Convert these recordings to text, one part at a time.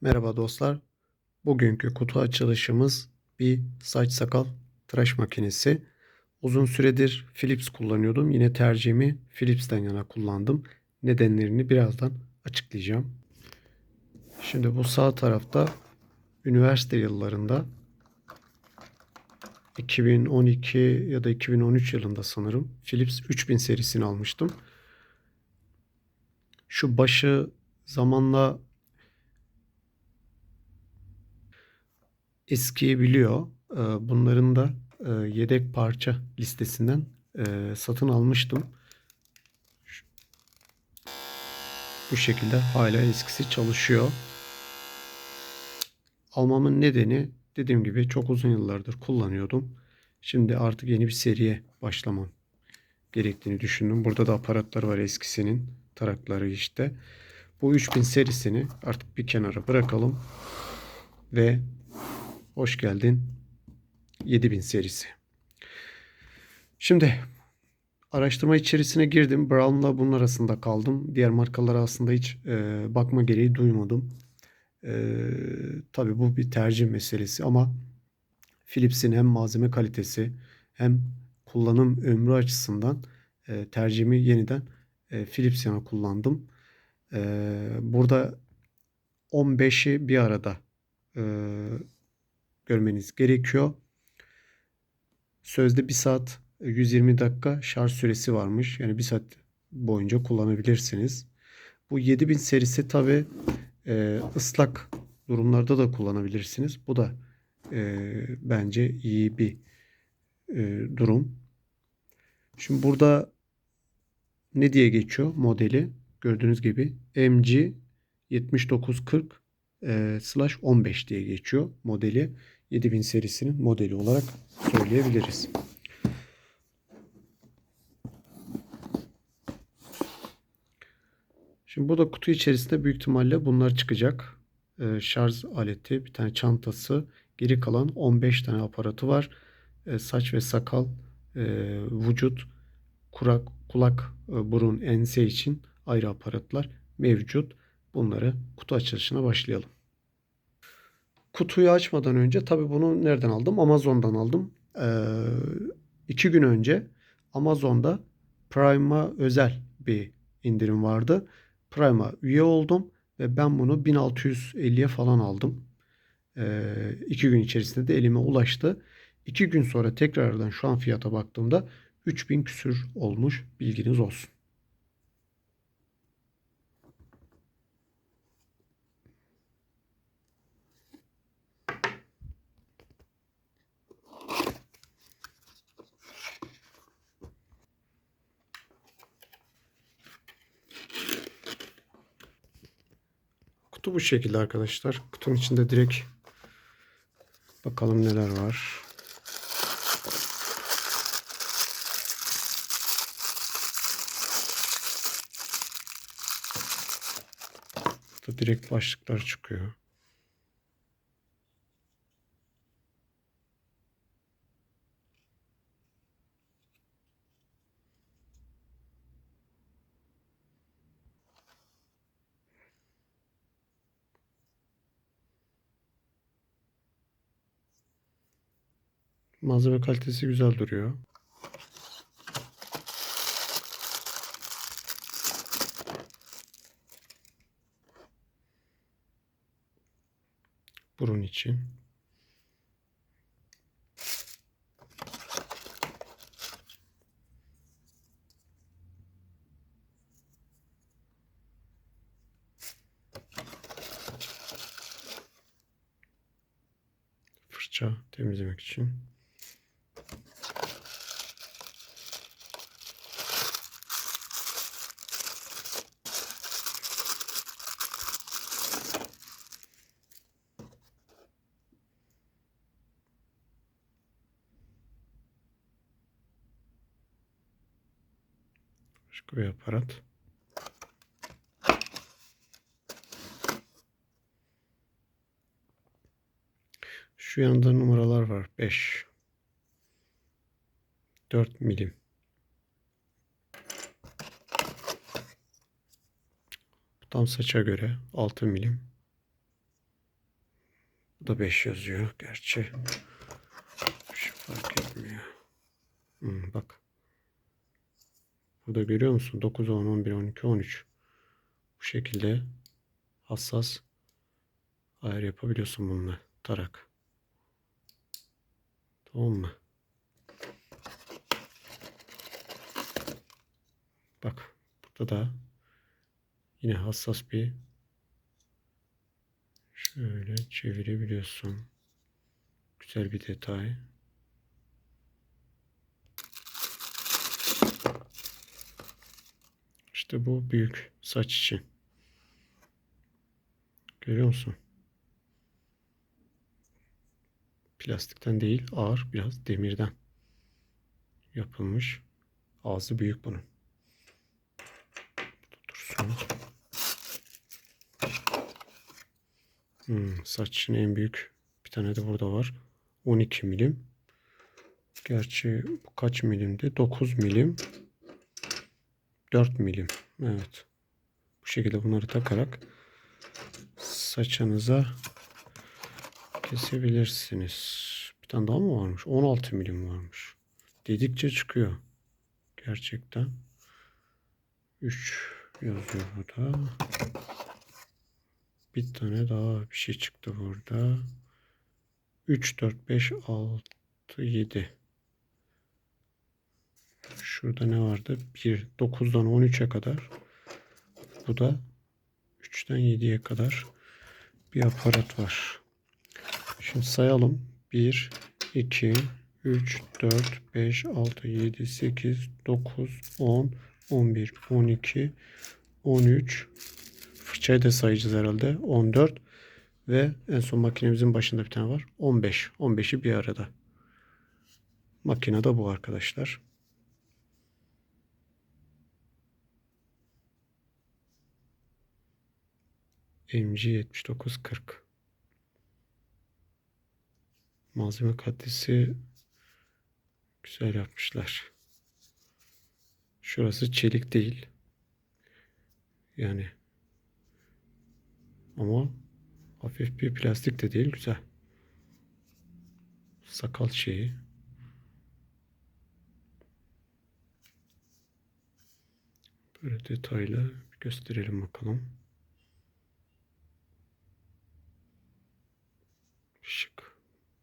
Merhaba dostlar. Bugünkü kutu açılışımız bir saç sakal tıraş makinesi. Uzun süredir Philips kullanıyordum. Yine tercihimi Philips'ten yana kullandım. Nedenlerini birazdan açıklayacağım. Şimdi bu sağ tarafta üniversite yıllarında 2012 ya da 2013 yılında sanırım Philips 3000 serisini almıştım. Şu başı zamanla eskiyebiliyor. Ee, Bunların da e, yedek parça listesinden e, satın almıştım. Bu şekilde hala eskisi çalışıyor. Almamın nedeni dediğim gibi çok uzun yıllardır kullanıyordum. Şimdi artık yeni bir seriye başlamam gerektiğini düşündüm. Burada da aparatlar var eskisinin tarakları işte. Bu 3000 serisini artık bir kenara bırakalım ve hoş geldin 7000 serisi. Şimdi araştırma içerisine girdim. Brown'la bunun arasında kaldım. Diğer markalara aslında hiç e, bakma gereği duymadım. E, tabii bu bir tercih meselesi ama Philips'in hem malzeme kalitesi hem kullanım ömrü açısından e, tercihimi yeniden e, Philips yana kullandım. E, burada 15'i bir arada e, görmeniz gerekiyor. Sözde 1 saat 120 dakika şarj süresi varmış. Yani 1 saat boyunca kullanabilirsiniz. Bu 7000 serisi tabi ıslak durumlarda da kullanabilirsiniz. Bu da e, bence iyi bir e, durum. Şimdi burada ne diye geçiyor modeli? Gördüğünüz gibi MG 7940 e, slash 15 diye geçiyor modeli. 7000 serisinin modeli olarak söyleyebiliriz. Şimdi burada kutu içerisinde büyük ihtimalle bunlar çıkacak. E, şarj aleti, bir tane çantası, geri kalan 15 tane aparatı var. E, saç ve sakal, e, vücut, kurak, kulak, e, burun, ense için ayrı aparatlar mevcut. Bunları kutu açılışına başlayalım. Kutuyu açmadan önce tabii bunu nereden aldım? Amazon'dan aldım. Ee, iki gün önce Amazon'da Prime'a özel bir indirim vardı. Prime'a üye oldum ve ben bunu 1650'ye falan aldım. Ee, iki gün içerisinde de elime ulaştı. İki gün sonra tekrardan şu an fiyata baktığımda 3000 küsür olmuş bilginiz olsun. Kutu bu şekilde arkadaşlar. Kutunun içinde direkt bakalım neler var. Burada direkt başlıklar çıkıyor. Malzeme kalitesi güzel duruyor. Burun için. Fırça temizlemek için. Bir aparat. Şu yanda numaralar var. 5. 4 milim. Tam saça göre 6 milim. Bu da 5 yazıyor gerçi. Bir şey fark etmiyor. Hmm, bak. Burada görüyor musun? 9, 10, 11, 12, 13. Bu şekilde hassas ayar yapabiliyorsun bununla. Tarak. Tamam mı? Bak. Burada da yine hassas bir şöyle çevirebiliyorsun. Güzel bir detay. İşte bu büyük saç için. Görüyor musun? Plastikten değil, ağır biraz demirden yapılmış. Ağzı büyük bunun. Dursun. Hmm, saç için en büyük bir tane de burada var. 12 milim. Gerçi bu kaç milimdi? 9 milim. 4 milim. Evet. Bu şekilde bunları takarak saçınıza kesebilirsiniz. Bir tane daha mı varmış? 16 milim varmış. Dedikçe çıkıyor. Gerçekten. 3 yazıyor burada. Bir tane daha bir şey çıktı burada. 3, 4, 5, 6, 7. Şurada ne vardı? 1, 9'dan 13'e kadar. Bu da 3'ten 7'ye kadar bir aparat var. Şimdi sayalım. 1, 2, 3, 4, 5, 6, 7, 8, 9, 10, 11, 12, 13. Fırçayı da sayacağız herhalde. 14 ve en son makinemizin başında bir tane var. 15. 15'i bir arada. Makine de bu arkadaşlar. MG 7940 Malzeme kalitesi güzel yapmışlar. Şurası çelik değil. Yani ama hafif bir plastik de değil güzel. Sakal şeyi. Böyle detaylı bir gösterelim bakalım.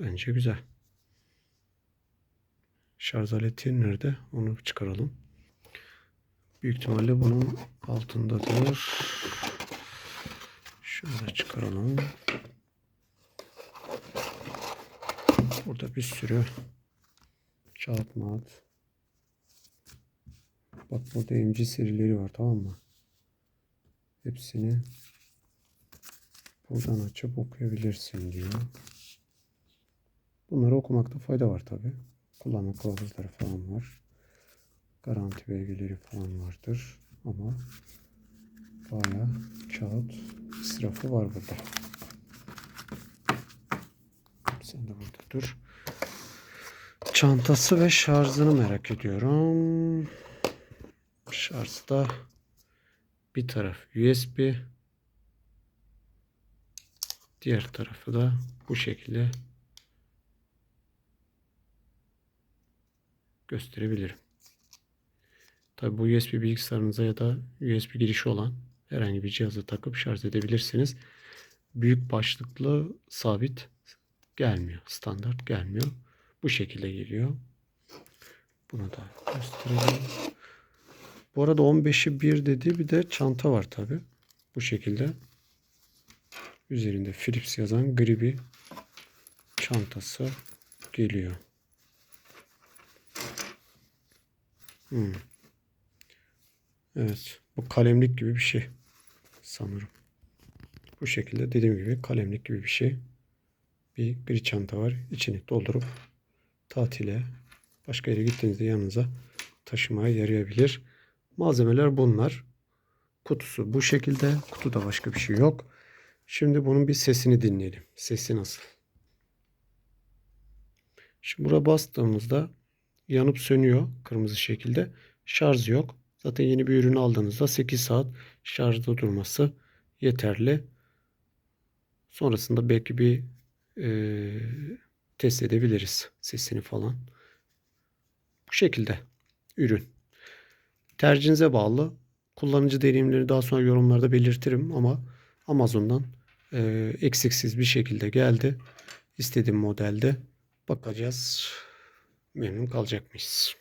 Bence güzel. Şarj aleti nerede? Onu çıkaralım. Büyük ihtimalle bunun altındadır. Şöyle çıkaralım. Burada bir sürü kağıt mağat. Bak burada MC serileri var tamam mı? Hepsini buradan açıp okuyabilirsin diyor. Bunları okumakta fayda var tabi. Kullanma kılavuzları falan var. Garanti belgeleri falan vardır. Ama baya kağıt israfı var burada. Sen de burada dur. Çantası ve şarjını merak ediyorum. Şarjda bir taraf USB. Diğer tarafı da bu şekilde gösterebilirim. Tabi bu USB bilgisayarınıza ya da USB girişi olan herhangi bir cihaza takıp şarj edebilirsiniz. Büyük başlıklı sabit gelmiyor. Standart gelmiyor. Bu şekilde geliyor. Bunu da gösterelim. Bu arada 15'i 1 dedi. Bir de çanta var tabi. Bu şekilde. Üzerinde Philips yazan gri bir çantası geliyor. Hmm. Evet. Bu kalemlik gibi bir şey. Sanırım. Bu şekilde dediğim gibi kalemlik gibi bir şey. Bir gri çanta var. İçini doldurup tatile başka yere gittiğinizde yanınıza taşımaya yarayabilir. Malzemeler bunlar. Kutusu bu şekilde. Kutuda başka bir şey yok. Şimdi bunun bir sesini dinleyelim. Sesi nasıl? Şimdi buraya bastığımızda yanıp sönüyor kırmızı şekilde. Şarj yok. Zaten yeni bir ürün aldığınızda 8 saat şarjda durması yeterli. Sonrasında belki bir eee, test edebiliriz sesini falan. Bu şekilde ürün. Tercihinize bağlı. Kullanıcı deneyimleri daha sonra yorumlarda belirtirim ama Amazon'dan eee, eksiksiz bir şekilde geldi. İstediğim modelde. Bakacağız. Memnun kalacak mıyız?